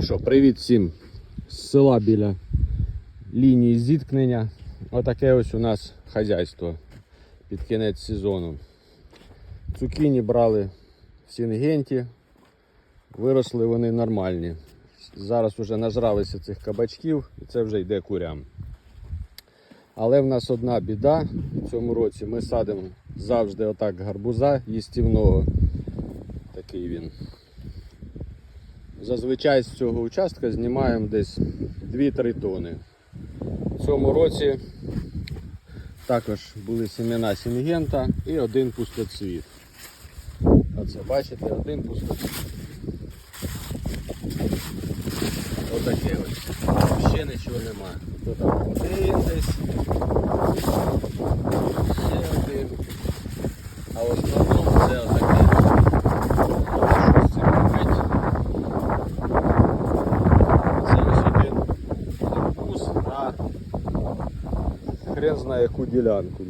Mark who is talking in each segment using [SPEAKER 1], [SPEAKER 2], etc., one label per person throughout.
[SPEAKER 1] Що, привіт всім з села біля лінії зіткнення. Отаке ось у нас хазяйство під кінець сезону. Цукіні брали в Сінгенті, виросли вони нормальні. Зараз вже нажралися цих кабачків і це вже йде курям. Але в нас одна біда в цьому році. Ми садимо завжди отак гарбуза їстівного. Такий він. Зазвичай з цього участка знімаємо десь 2-3 тони. В цьому році також були семена сінгента і один пустоцвіт. Оце бачите, один пустоцвіт. Отаке ось. Ще нічого немає. Тут там один десь. Ще один. А в основному це отаке. Щось з цим робить. Це ось один арбуз на хрен знає яку ділянку.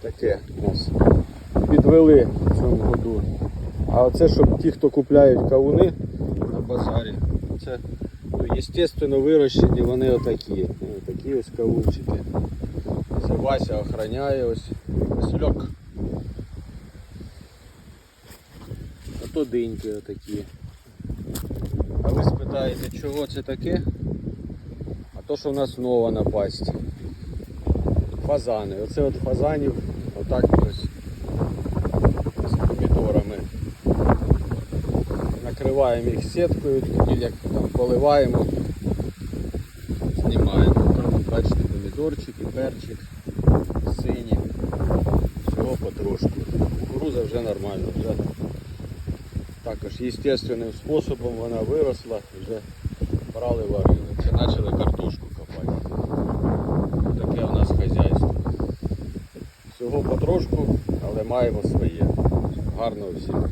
[SPEAKER 1] Таке нас підвели в цьому году. А оце, щоб ті, хто купляють кавуни на базарі, це ну, естественно вирощені вони отакі. Такі ось кавунчики. Це Вася охороняє ось. Васильок. А то диньки отакі. Спитаєте, чого це таке? А то, що в нас нова напасть. Фазани. Оце от фазанів, отак ось з помідорами. Накриваємо їх сіткою, як там поливаємо, знімаємо. Бачите, помідорчики, перчик, сині. Всього потрошку. Кукуруза вже нормально, вже також естественним способом вона виросла, вже брали варили. Це почали картошку копати. Таке у нас хазяйство. Всього потрошку, але маємо своє. Гарного всім.